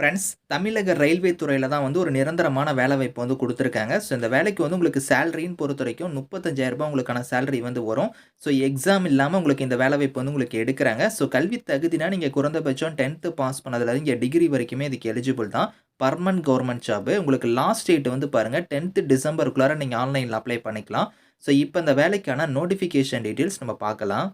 Friends தமிழக railway துறையில் தான் வந்து ஒரு நிரந்தரமான வேலை வாய்ப்பு வந்து கொடுத்துருக்காங்க. ஸோ இந்த வேலைக்கு வந்து உங்களுக்கு சேலரின்னு பொறுத்த வரைக்கும் முப்பத்தஞ்சாயிரரூபா உங்களுக்கான சேலரி வந்து வரும். ஸோ எக்ஸாம் இல்லாமல் உங்களுக்கு இந்த வேலை வாய்ப்பு வந்து உங்களுக்கு எடுக்கிறாங்க. ஸோ கல்வி தகுதினா நீங்கள் குறைந்தபட்சம் டென்த்து பாஸ் பண்ணதுலேருந்து இங்கே டிகிரி வரைக்குமே இதுக்கு எலிஜிபிள் தான். பர்மனன்ட் கவர்மெண்ட் ஜாப் உங்களுக்கு லாஸ்ட் டேட் வந்து பாருங்கள் டென்த்து டிசம்பருக்குள்ளார நீங்கள் ஆன்லைனில் அப்ளை பண்ணிக்கலாம். ஸோ இப்போ இந்த வேலைக்கான நோட்டிஃபிகேஷன் டீட்டெயில்ஸ் நம்ம பார்க்கலாம்.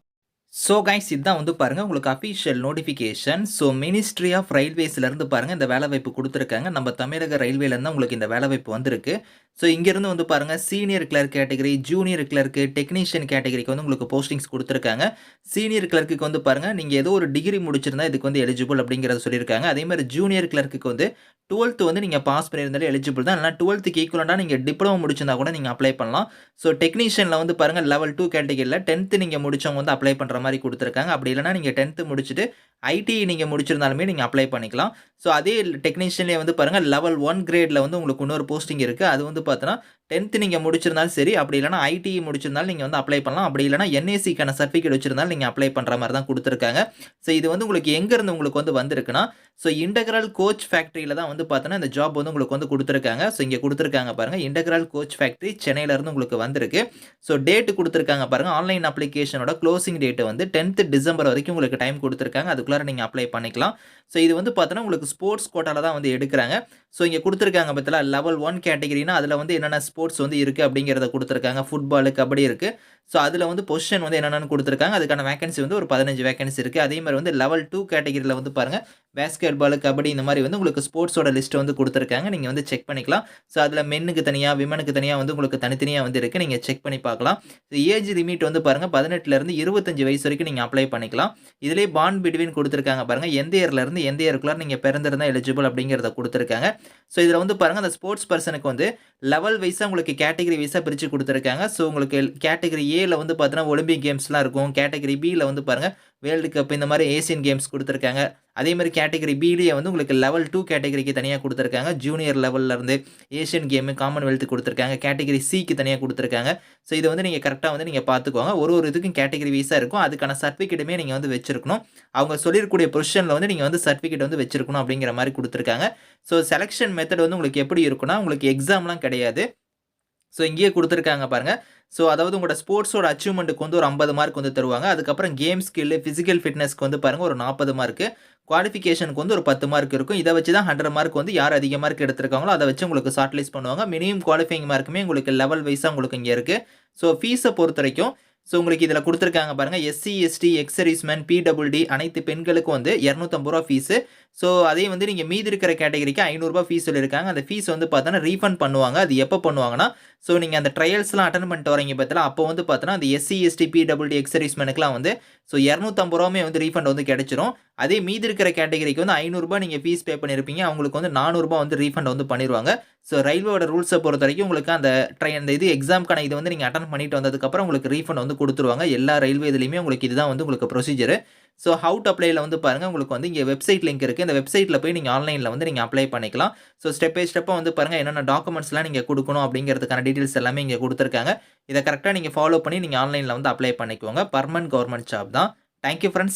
ஸோ கைஸ் இதுதான் வந்து பாருங்கள் உங்களுக்கு official notification so ministry of ரயில்வேஸ்லேருந்து பாருங்கள் இந்த வேலைவாய்ப்பு கொடுத்துருக்காங்க. நம்ம தமிழக ரயில்வேலேருந்து உங்களுக்கு இந்த வேலைவாய்ப்பு வந்திருக்கு. ஸோ இங்கேருந்து வந்து பாருங்கள் senior clerk category junior clerk technician கேட்டகரிக்கு வந்து உங்களுக்கு போஸ்டிங்ஸ் கொடுத்துருக்காங்க. சீனியர் கிளர்க்குக்கு வந்து பாருங்கள் நீங்கள் ஏதோ ஒரு டிகிரி முடிச்சிருந்தா இதுக்கு வந்து எலிஜிபிள் அப்படிங்கிறத சொல்லியிருக்காங்க. அதே மாதிரி ஜூனியர் கிளர்க்குக்கு வந்து டுவெல்த்து வந்து நீங்கள் பாஸ் பண்ணியிருந்தாலே எலிஜிபிள் தான். இல்லைனா டுவெல்த்துக்கு ஈக்குவலாக நீங்கள் டிப்ளமோ முடிச்சிருந்தா கூட நீங்கள் அப்ளை பண்ணலாம். ஸோ டெக்னீஷியனில் வந்து பாருங்கள் லெவல் டூ கேட்டகரியில் டென்த்து நீங்கள் முடிச்சவங்க வந்து அப்ளை பண்ணுற மாதிரி கொடுத்துருக்காங்க. அப்படி இல்லைனா நீங்கள் டென்த்து முடிச்சுட்டு ஐடி நீங்கள் முடிச்சிருந்தாலுமே நீங்கள் அப்ளை பண்ணிக்கலாம். ஸோ அதே டெக்னீஷியன்லேயே வந்து பாருங்கள் லெவல் ஒன் கிரேடில் வந்து உங்களுக்கு இன்னொரு போஸ்டிங் இருக்குது அது வந்து பார்த்தோன்னா டென்த்து நீங்கள் முடிச்சிருந்தாலும் சரி அப்படி இல்லைனா ஐடி முடிச்சிருந்தாலும் நீங்கள் வந்து அப்ளை பண்ணலாம். அப்படி இல்லைனா என்ஏசிக்கான சர்டிஃபிகேட் வச்சிருந்தாலும் நீங்கள் அப்ளை பண்ணுற மாதிரி தான் கொடுத்துருக்காங்க. ஸோ இது வந்து உங்களுக்கு எங்கேருந்து உங்களுக்கு வந்து வந்திருக்குன்னா ஸோ இன்டெக்ரல் கோச் ஃபேக்ட்ரியில் தான் வந்து பார்த்தோன்னா இந்த ஜாப் வந்து உங்களுக்கு வந்து கொடுத்துருக்காங்க. ஸோ இங்கே கொடுத்துருக்காங்க பாருங்கள் இன்டெக்ரல் கோச் ஃபேக்ட்ரி சென்னையிலேருந்து உங்களுக்கு வந்திருக்கு. ஸோ டேட்டு கொடுத்துருக்காங்க பாருங்கள் ஆன்லைன் அப்ளிகேஷனோட க்ளோசிங் டேட்டு வந்து டென்த்து டிசம்பர் வரைக்கும் உங்களுக்கு டைம் கொடுத்துருக்காங்க. அதுக்குள்ளார நீங்கள் அப்ளை பண்ணிக்கலாம். ஸோ இது வந்து பார்த்தோன்னா உங்களுக்கு ஸ்போர்ட்ஸ் கோட்டாவில் தான் வந்து எடுக்கிறாங்க. ஸோ இங்கே கொடுத்துருக்காங்க பார்த்தீங்களா? லெவல் ஒன் கேட்டகிரினா அதில் வந்து என்னென்ன ஸ்போர்ட்ஸ் வந்து இருக்குது அப்படிங்கிறத கொடுத்துருக்காங்க. ஃபுட்பாலு கபடி இருக்குது ஸோ அதில் வந்து பொசிஷன் வந்து என்னென்னு கொடுத்துருக்காங்க. அதுக்கான வேகன்சி வந்து ஒரு பதினஞ்சு வேகன்சி இருக்குது அதே மாதிரி வந்து லெவல் டூ கேட்டகிரியில் வந்து பாருங்கள் பேஸ்கெட் பால் கபடி இந்த மாதிரி வந்து உங்களுக்கு ஸ்போர்ட்ஸோட லிஸ்ட் வந்து கொடுத்துருக்காங்க. நீங்கள் வந்து செக் பண்ணிக்கலாம். ஸோ அதில் மென்னுக்கு தனியாக விமனுக்கு தனியாக வந்து உங்களுக்கு தனித்தனியாக வந்து இருக்குது நீங்கள் செக் பண்ணி பார்க்கலாம். ஸோ ஏஜ் லிமிட் வந்து பாருங்கள் பதினெட்டுலேருந்து இருபத்தஞ்சு வயசு வரைக்கும் நீங்கள் அப்ளை பண்ணிக்கலாம். இதிலே பாண்ட் பிட்வீன் கொடுத்துருக்காங்க பாருங்கள் எந்த இயர்லேருந்து எந்த இயருக்குள்ளே நீங்கள் பிறந்திருந்தால் எலிஜிபிள் அப்படிங்கிறத கொடுத்துருக்காங்க. ஸோ இதில் வந்து பாருங்கள் அந்த ஸ்போர்ட்ஸ் பர்சனுக்கு வந்து லெவல் வைஸாக உங்களுக்கு கேட்டகரி வைஸாக பிரித்து கொடுத்துருக்காங்க. ஸோ உங்களுக்கு கேட்டகரி ஏல வந்து பார்த்தீங்கன்னா ஒலிம்பிக் கேம்ஸ்லாம் இருக்கும். கேட்டகரி பியில் வந்து பாருங்கள் வேர்ல்டு கப் இந்த மாதிரி ஏசியன் கேம்ஸ் கொடுத்துருக்காங்க. அதே மாதிரி கேட்டகரி பிலேயே வந்து உங்களுக்கு லெவல் டூ கேட்டகரிக்கு தனியாக கொடுத்துருக்காங்க. ஜூனியர் லெவல்லேருந்து ஏஷியன் கேமு காமன்வெல்த் கொடுத்துருக்காங்க. கேட்டகரி சிக்கு தனியாக கொடுத்துருக்காங்க. ஸோ இதை வந்து நீங்கள் கரெக்டாக வந்து நீங்கள் பார்த்துக்கோங்க ஒரு ஒரு இதுக்கும் கேட்டகரி வைஸாக இருக்கும். அதுக்கான சர்டிஃபிகேட்டுமே நீங்கள் வந்து வச்சிருக்கணும். அவங்க சொல்லியிருக்கக்கூடிய பொசிஷனில் வந்து நீங்கள் வந்து சர்டிஃபிகேட் வந்து வச்சிருக்கணும் அப்படிங்கிற மாதிரி கொடுத்துருக்காங்க. ஸோ செலெக்ஷன் மெத்தட் வந்து உங்களுக்கு எப்படி இருக்குன்னா உங்களுக்கு எக்ஸாம்லாம் கிடையாது. ஸோ இங்கேயே கொடுத்துருக்காங்க பாருங்கள் ஸோ அதாவது உங்களோட ஸ்போர்ட்ஸோட அச்சீவ்மெண்ட்டுக்கு வந்து ஒரு ஐம்பது மார்க் வந்து தருவாங்க. அதுக்கப்புறம் கேம் ஸ்கில்லு ஃபிசிக்கல் ஃபிட்னஸ்க்கு வந்து பாருங்கள் ஒரு நாற்பது மார்க்கு குவாலிஃபிகேஷனுக்கு வந்து ஒரு பத்து மார்க் இருக்கும். இதை வச்சு தான் ஹண்ட்ரட் மார்க் வந்து யார் அதிக மார்க் எடுத்திருக்காங்களோ அதை வச்சு உங்களுக்கு ஷார்ட்லிஸ்ட் பண்ணுவாங்க. மினிமம் குவாலிஃபைங் மார்க்குமே உங்களுக்கு லெவல் வைஸாக உங்களுக்கு இங்கே இருக்குது ஸோ ஃபீஸை பொறுத்த வரைக்கும் ஸோ உங்களுக்கு இதில் கொடுத்துருக்காங்க பாருங்கள் எஸ்சி எஸ்டி எக்ஸரிஸ்மேன் பிடபிள்டி அனைத்து பெண்களுக்கும் வந்து இரநூத்தம்பது ரூபா ஃபீஸு ஸோ அதே வந்து நீங்கள் மீதி இருக்கிற கேட்டகரிக்கு ஐநூறுரூபா ஃபீஸ் சொல்லியிருக்காங்க. அந்த ஃபீஸ் வந்து பார்த்தோன்னா ரீஃபண்ட் பண்ணுவாங்க. அது எப்போ பண்ணுவாங்கன்னா ஸோ நீங்கள் அந்த ட்ரையல்ஸ்லாம் அட்டன் பண்ணிட்டு வரீங்க பார்த்தீங்களா அப்போ வந்து பார்த்தோன்னா அந்த எஸ்சி எஸ்டி பிடபிள்டி எக்ஸரிஸ்மெனுக்குலாம் வந்து ஸோ இரநூத்தம்பது ரூபாமே வந்து ரீஃபண்ட் வந்து கிடச்சிரும். அதே மீதி இருக்கிற கேட்டகரிக்கு வந்து ஐநூறுரூபா நீங்கள் ஃபீஸ் பே பண்ணியிருப்பீங்க அவங்களுக்கு வந்து நானூறுரூபா வந்து ரீஃபண்ட் வந்து பண்ணிடுவாங்க ஸோ ரயில்வேயோட ரூல்ஸை பொறுத்த வரைக்கும் உங்களுக்கு அந்த ட்ரை அந்த இது எக்ஸாம்க்கான இது வந்து நீங்கள் அட்டன் பண்ணிட்டு வந்ததுக்கப்புறம் உங்களுக்கு ரீஃபண்ட் வந்து கொடுத்துருவாங்க. எல்லா ரயில்வே இதுலையுமே உங்களுக்கு இதுதான் வந்து உங்களுக்கு ப்ரொசீஜர் ஸோ ஹவு டு அப்ளைல வந்து பாருங்கள் உங்களுக்கு வந்து இங்கே வெப்சைட் லிங்க் இருக்குது இந்த வெப்சைட்டில் போய் நீங்கள் ஆன்லைனில் வந்து நீங்கள் அப்ளை பண்ணிக்கலாம். ஸோ ஸ்டெப் பை ஸ்டெப்பாக வந்து பாருங்கள் என்னென்ன டாக்குமெண்ட்ஸ்லாம் நீங்கள் கொடுக்கணும் அப்படிங்கிறதுக்கான டீட்டெயில்ஸ் எல்லாமே இங்கே கொடுத்துருக்காங்க. இதை கரெக்டாக நீங்கள் ஃபாலோ பண்ணி நீங்கள் ஆன்லைனில் வந்து அப்ளை பண்ணிக்கோங்க. பர்மனன்ட் கவர்மெண்ட் ஜாப் தான். Thank you friends